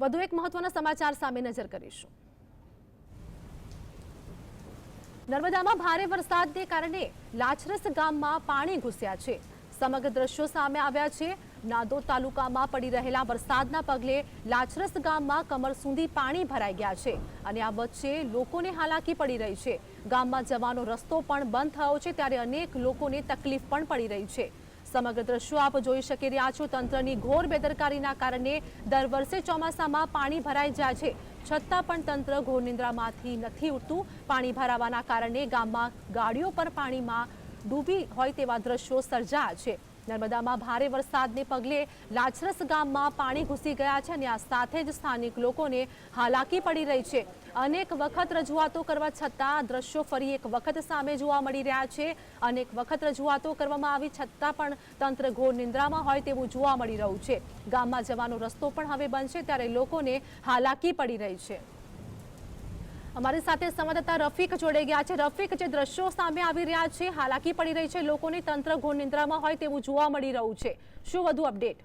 વધુ એક મહત્વના સમાચાર સામે નજર કરીશું. નર્મદામાં ભારે વરસાદને કારણે લાછરસ ગામમાં પાણી ઘૂસ્યા છે. સમગ્ર દ્રશ્યો સામે આવ્યા છે. નાદોદ તાલુકામાં પડી રહેલા વરસાદના પગલે લાછરસ ગામમાં કમર સુધી પાણી ભરાઈ ગયા છે અને આ વચ્ચે લોકોને હાલાકી પડી રહી છે. ગામમાં જવાનો રસ્તો પણ બંધ થયો છે, ત્યારે અનેક લોકોને તકલીફ પણ પડી રહી છે. સમગ્ર દ્રશ્યો આપ જોઈ શકી રહ્યા છો. તંત્રની ઘોર બેદરકારીના કારણે દર વર્ષે ચોમાસામાં પાણી ભરાઈ જાય છે. છતાં પણ તંત્ર ઘોર નિંદ્રામાંથી નથી ઉઠતું પાણી ભરાવાના કારણે ગામમાં ગાડીઓ પર પાણીમાં ડૂબી હોય તેવા દ્રશ્યો સર્જાયા છે. નર્મદામાં ભારે વરસાદને પગલે લાછરસ ગામમાં પાણી ઘૂસી ગયા છે અને આ સાથે જ સ્થાનિક લોકોને હાલાકી પડી રહી છે. અનેક વખત રજૂઆતો કરવા છતાં દ્રશ્યો ફરી એક વખત સામે જોવા મળી રહ્યા છે. અનેક વખત રજૂઆતો કરવામાં આવી છતાં પણ તંત્ર ઘોર નિંદ્રામાં હોય તેવું જોવા મળી રહ્યું છે. ગામમાં જવાનો રસ્તો પણ હવે છે, ત્યારે લોકોને હાલાકી પડી રહી છે. અમારી સાથે સંવાદદાતા રફીક જોડાઈ ગયા છે. રફીક, જે દ્રશ્યો સામે આવી રહ્યા છે, હાલાકી પડી રહી છે. લોકોને તંત્ર ઘોર નિંદ્રામાં હોય તેવું જોવા મળી રહ્યું છે. શું વધુ અપડેટ?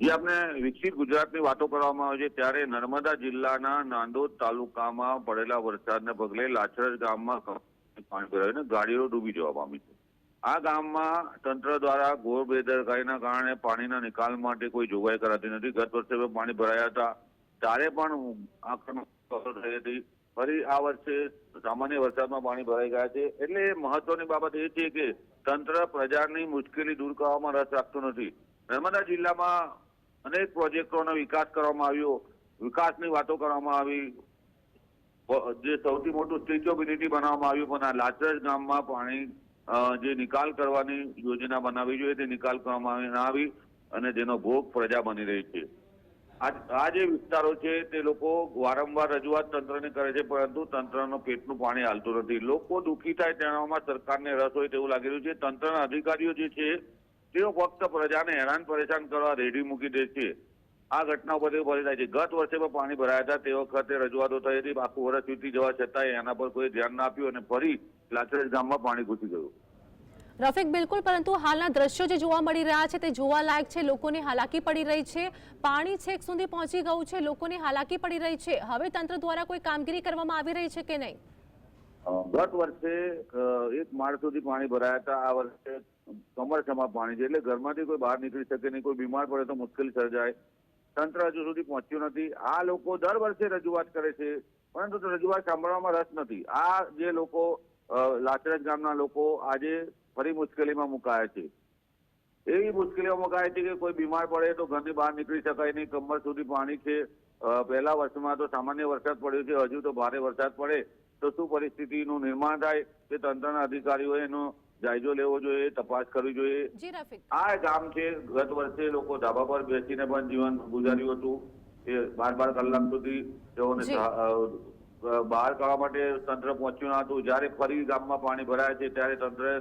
જે આપણે વિકસિત ગુજરાતની વાતો કરવામાં આવે છે. ત્યારે નર્મદા જિલ્લાના નાંદોદ તાલુકામાં પડેલા વરસાદને પગલે લાચરજ ગામમાં પાણી ભરાઈને ગાડીઓ ડૂબી જવા પામી છે. આ ગામમાં તંત્ર દ્વારા ઘોર બેદરકારીના કારણે પાણીના નિકાલ માટે કોઈ જોગવાઈ કરાતી નથી. ગત વર્ષે પાણી ભરાયા હતા. ત્યારે પણ આક્રમક થઈ હતી. ફરી આ વર્ષે સામાન્ય વરસાદમાં પાણી ભરાઈ ગયા છે. એટલે મહત્વની બાબત એ છે કે તંત્ર પ્રજાની મુશ્કેલી દૂર કરવામાં રસ રાખતું નથી. નર્મદા જિલ્લામાં અનેક પ્રોજેક્ટોનો વિકાસ કરવામાં આવ્યો. વિકાસની વાતો કરવામાં આવી. જે સૌથી મોટું સ્ટેચ્યુ ઓફ યુનિટી બનાવવામાં આવ્યું, પણ આ લાચરજ ગામમાં પાણી જે નિકાલ કરવાની યોજના બનાવી જોઈએ તે નિકાલ કરવામાં આવી ના આવી અને જેનો ભોગ પ્રજા બની રહી છે. આ જે વિસ્તારો છે તે લોકો વારંવાર રજૂઆત તંત્રને કરે છે, પરંતુ તંત્રનો પેટનું પાણી હાલતું નથી. લોકો દુઃખી થાય તેનામાં સરકારને રસ હોય તેવું લાગી રહ્યું છે. તંત્રના અધિકારીઓ જે છે, તેઓ ફક્ત પ્રજાને હેરાન પરેશાન કરવા રેડી મૂકી દે છે. આ ઘટના ઉપર ભરી થાય છે. ગત વર્ષે પણ પાણી ભરાયા હતા. તે વખતે રજૂઆતો થઈ હતી. આખું વર્ષ વીતી જવા છતાંય એના પર કોઈ ધ્યાન ના આપ્યું અને ફરી લાચરજ ગામમાં પાણી ઘૂસી ગયું. રફીક, બિલકુલ, પરંતુ હાલના દ્રશ્યો જે જોવા મળી રહ્યા છે તે જોવા લાયક છે. લોકોને હાલાકી પડી રહી છે. પાણી છેક સુધી પહોંચી ગયું છે. લોકોને હાલાકી પડી રહી છે. હવે તંત્ર દ્વારા કોઈ કામગીરી કરવામાં આવી રહી છે કે નહીં? ગત વર્ષે એક માળ સુધી પાણી ભરાયા હતા. આ વર્ષે કમરસમાં પાણી છે. એટલે ઘરમાંથી કોઈ બહાર નીકળી શકે નહીં. કોઈ બીમાર પડે તો મુશ્કેલી સર્જાય. તંત્ર હજુ સુધી પહોંચ્યું નથી. આ લોકો દર વર્ષે રજૂઆત કરે છે. પરંતુ રજૂઆત સાંભળવામાં રસ નથી. આ જે લોકો લાચરજ ગામના લોકો આજે ફરી મુશ્કેલીમાં મુકાયા છે. એવી મુશ્કેલીઓ મુકાય છે કે કોઈ બીમાર પડે તો ઘરની બહાર નીકળી શકાય નહીં. કમર સુધી પાણી છે. પહેલા વર્ષમાં તો સામાન્ય વરસાદ પડ્યો છે. હજુ તો ભારે વરસાદ પડે. તો શું પરિસ્થિતિનું નિર્માણ થાય તે તંત્રના અધિકારીઓએ એનો જાયજો લેવો જોઈએ તપાસ કરવી જોઈએ? આ ગામ છે. ગત વર્ષે લોકો ધાબા પર બેસીને પણ જીવન ગુજાર્યું હતું. એ બાર બાર કલાક સુધી તેઓને બહાર કાઢવા માટે તંત્ર પહોંચ્યું ન હતું. જ્યારે ફરી ગામમાં પાણી ભરાય છે ત્યારે તંત્રએ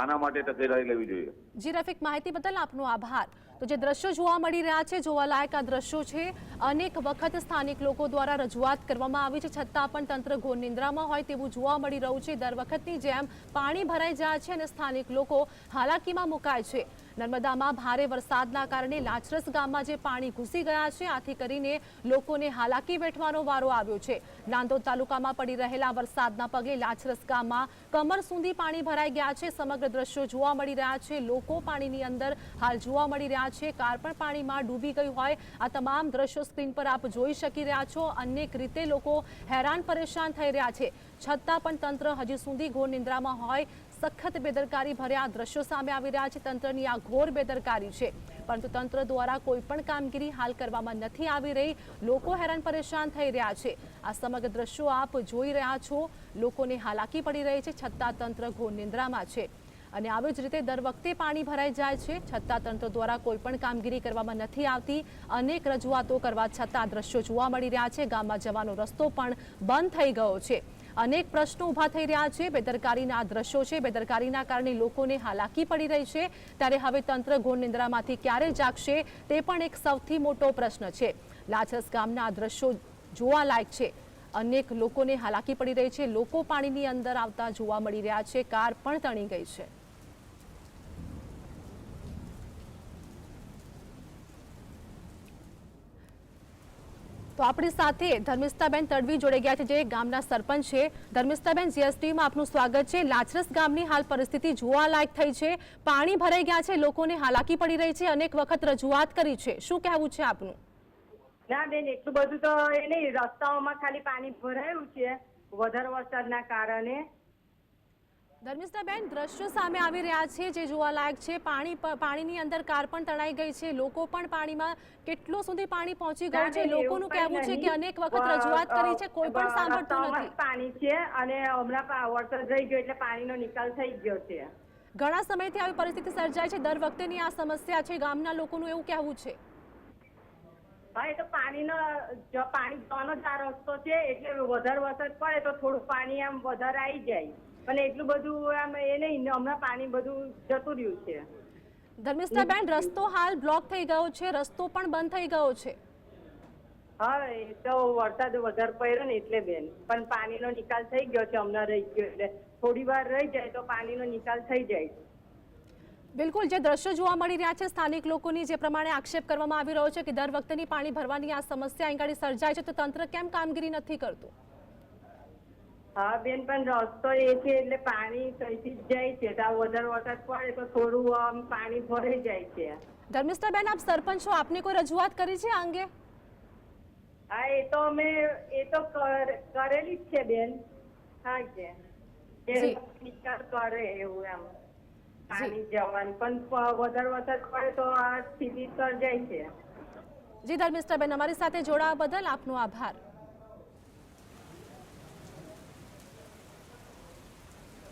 આના માટે તકેદારી લેવી જોઈએ. જી રફીક, માહિતી બદલ આપનો આભાર. તો જે દ્રશ્યો જોવા મળી રહ્યા છે જોવાલાયક આ દ્રશ્યો છે, અનેક વખત સ્થાનિક લોકો દ્વારા રજૂઆત કરવામાં આવી છે, છતાં પણ તંત્ર ઘોર નિંદ્રામાં હોય તેવું જોવા મળી રહ્યું છે. દર વખતની જેમ પાણી ભરાઈ જાય છે અને સ્થાનિક લોકો હાલાકીમાં મુકાય છે. નર્મદામાં ભારે વરસાદના કારણે લાછરસ ગામમાં જે પાણી ઘૂસી ગયા છે, આથી કરીને લોકોને હાલાકી વેઠવાનો વારો આવ્યો છે. નાંદોદ તાલુકામાં પડી રહેલા વરસાદના પગલે લાછરસ ગામમાં કમર સુધી પાણી ભરાઈ ગયા છે. સમગ્ર દ્રશ્યો જોવા મળી રહ્યા છે. લોકો પાણીની અંદર હાલ જોવા મળી રહ્યા છે. કાર પણ પાણીમાં ડૂબી ગઈ હોય. આ તમામ દ્રશ્યો સ્ક્રીન પર આપ જોઈ શકી રહ્યા છો. અનેક રીતે લોકો હેરાન પરેશાન થઈ રહ્યા છે. છતાં પણ તંત્ર હજી સુધી ઘોર નિંદ્રામાં હોય સખત બેદરકારી ભર્યા દ્રશ્યો સામે આવી રહ્યા છે. તંત્રની આ ઘોર બેદરકારી છે. પરંતુ તંત્ર દ્વારા કોઈ પણ કામગીરી હાલ કરવામાં નથી આવી રહી. લોકો હેરાન પરેશાન થઈ રહ્યા છે. આ સમગ્ર દ્રશ્યો આપ જોઈ રહ્યા છો. લોકોને હાલાકી પડી રહી છે, છતાં તંત્ર ઘોર નિંદ્રામાં છે. અને આવી જ રીતે દર વખતે પાણી ભરાઈ જાય છે. છતાં તંત્ર દ્વારા કોઈ પણ કામગીરી કરવામાં નથી આવતી. અનેક રજૂઆતો કરવા છતાં દ્રશ્યો જોવા મળી રહ્યા છે. ગામમાં જવાનો રસ્તો પણ બંધ થઈ ગયો છે. અનેક પ્રશ્નો ઊભા થઈ રહ્યા છે. બેદરકારીના આ દ્રશ્યો છે. બેદરકારીના કારણે લોકોને હાલાકી પડી રહી છે. ત્યારે હવે તંત્ર ઘોર નિંદ્રામાંથી ક્યારે જાગશે તે પણ એક સૌથી મોટો પ્રશ્ન છે. લાછસ ગામના આ દ્રશ્યો જોવા લાયક છે. અનેક લોકોને હાલાકી પડી રહી છે. લોકો પાણીની અંદર આવતા જોવા મળી રહ્યા છે. કાર પણ તણી ગઈ છે. તો આપણી સાથે ધર્મિષ્ઠાબેન તડવી જોડે ગયા છે, જે ગામના સરપંચ છે. ધર્મિષ્ઠાબેન, જીએસટીમાં આપનું સ્વાગત છે. લાચરસ ગામની હાલ પરિસ્થિતિ જોવાલાયક થઈ છે. પાણી ભરાઈ ગયા છે, લોકોને હાલાકી પડી રહી છે, અનેક વખત રજૂઆત કરી છે. શું કહેવું છે આપનું? ના, બેન, એટલું બધું તો એ નહીં, રસ્તાઓમાં ખાલી પાણી ભરાયું છે. વધારે વરસાદના કારણે. ધર્મિષ્ઠાબેન દ્રશ્યો સામે આવી રહ્યા છે જે જોવાલાયક છે. પાણી પાણીની અંદર કાર પણ તણાઈ ગઈ છે. લોકો પણ પાણીમાં કેટલો સુધી પાણી પહોંચી ગયું છે? લોકોનું કહેવું છે કે અનેક વખત રજૂઆત કરી છે. કોઈ પણ સાંભળતું નથી. પાણી છે અને હમણાં વરસાદ થઈ ગયો એટલે પાણીનો નિકાલ થઈ ગયો છે. ઘણા સમયથી આવી પરિસ્થિતિ સર્જાય છે. દર વખતેની આ સમસ્યા છે. ગામના લોકોનું એવું કહેવું છે. હા એ તો પાણીનો પાણી જવાનો જ આ રસ્તો છે. એટલે વધારે વરસાદ પડે તો થોડું પાણી આમ વધારે આવી જાય. અને એટલું બધું આમ એ નહીં હમણાં પાણી બધું જતું રહ્યું છે. ધર્મિષ્ઠાબેન રસ્તો હાલ બ્લોક થઈ ગયો છે રસ્તો પણ બંધ થઈ ગયો છે. હા એ તો વરસાદ વધારે પડ્યો ને એટલે બેન. પણ પાણીનો નિકાલ થઈ ગયો છે હમણાં રહી ગયો એટલે થોડી વાર રહી જાય તો પાણીનો નિકાલ થઈ જાય. બિલકુલ જે દ્રશ્યો જોવા મળી રહ્યા છે સ્થાનિક લોકોની જે પ્રમાણે આક્ષેપ કરવામાં આવી રહ્યો છે કે દર વખતેની પાણી ભરવાની આ સમસ્યા અહીં સર્જાય છે તો તંત્ર કેમ કામગીરી નથી કરતું? હા બેન પણ રસ્તો એ છે એટલે પાણી કઈથી જાય છે. તો વધારે વરસાદ પડે તો થોડું આમ પાણી ભરાઈ જાય છે. ધર્મિષ્ઠાબેન આપ સરપંચ છો. આપને કોઈ રજૂઆત કરી છે આ અંગે? હા એ તો અમે એ તો કરેલી જ છે બેન. હા કે. નિકાલ કરે એવું એમ. પાણી જવાનું. પણ વધારે વરસાદ પડે તો આ સ્થિતિ સર્જાય છે. જી ધર્મિષ્ઠાબેન અમારી સાથે જોડાવા બદલ આપનો આભાર.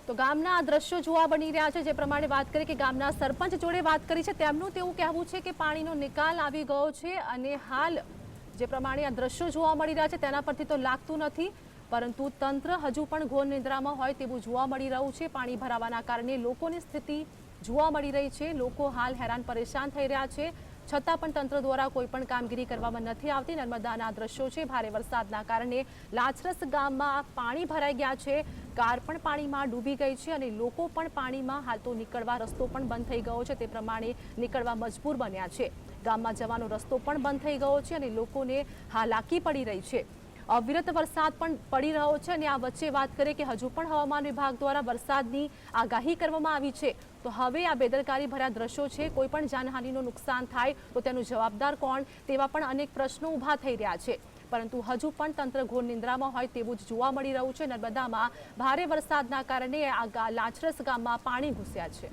તો ગામના આ દ્રશ્યો જોવા બની રહ્યા છે, જે પ્રમાણે વાત કરી કે ગામના સરપંચ જોડે વાત કરી છે. તેમનું તેવું કહેવું છે કે પાણીનો નિકાલ આવી ગયો છે અને હાલ જે પ્રમાણે આ દ્રશ્યો જોવા મળી રહ્યા છે, તેના પરથી તો લાગતું નથી, પરંતુ તંત્ર હજુ પણ ઘોર નિંદ્રામાં હોય તેવું જોવા મળી રહ્યું છે. પાણી ભરાવાના કારણે લોકોની સ્થિતિ જોવા મળી રહી છે. લોકો હાલ હેરાન પરેશાન થઈ રહ્યા છે. છતાં પણ તંત્ર દ્વારા કોઈ પણ કામગીરી કરવામાં નથી આવતી. નર્મદાના દ્રશ્યો છે. ભારે વરસાદના કારણે લાચરસ ગામમાં પાણી ભરાઈ ગયા છે. કાર પણ પાણીમાં ડૂબી ગઈ છે અને લોકો પણ પાણીમાં હાલ તો નીકળવા રસ્તો પણ બંધ થઈ ગયો છે. તે પ્રમાણે નીકળવા મજબૂર બન્યા છે. ગામમાં જવાનો રસ્તો પણ બંધ થઈ ગયો છે અને લોકોને હાલાકી પડી રહી છે. અવિરત વરસાદ પણ પડી રહ્યો છે અને આ વચ્ચે વાત કરીએ કે હજુ પણ હવામાન વિભાગ દ્વારા વરસાદની આગાહી કરવામાં આવી છે. તો હવે આ બેદરકારી ભર્યા દ્રશ્યો છે. કોઈ પણ જાનહાનિનું નુકસાન થાય તો તેનું જવાબદાર કોણ તેવા પણ અનેક પ્રશ્નો ઊભા થઈ રહ્યા છે. પરંતુ હજુ પણ તંત્ર ઘોર નિંદ્રામાં હોય તેવું જ જોવા મળી રહ્યું છે. નર્મદામાં ભારે વરસાદના કારણે આ લાચરસ ગામમાં પાણી ઘૂસ્યા છે.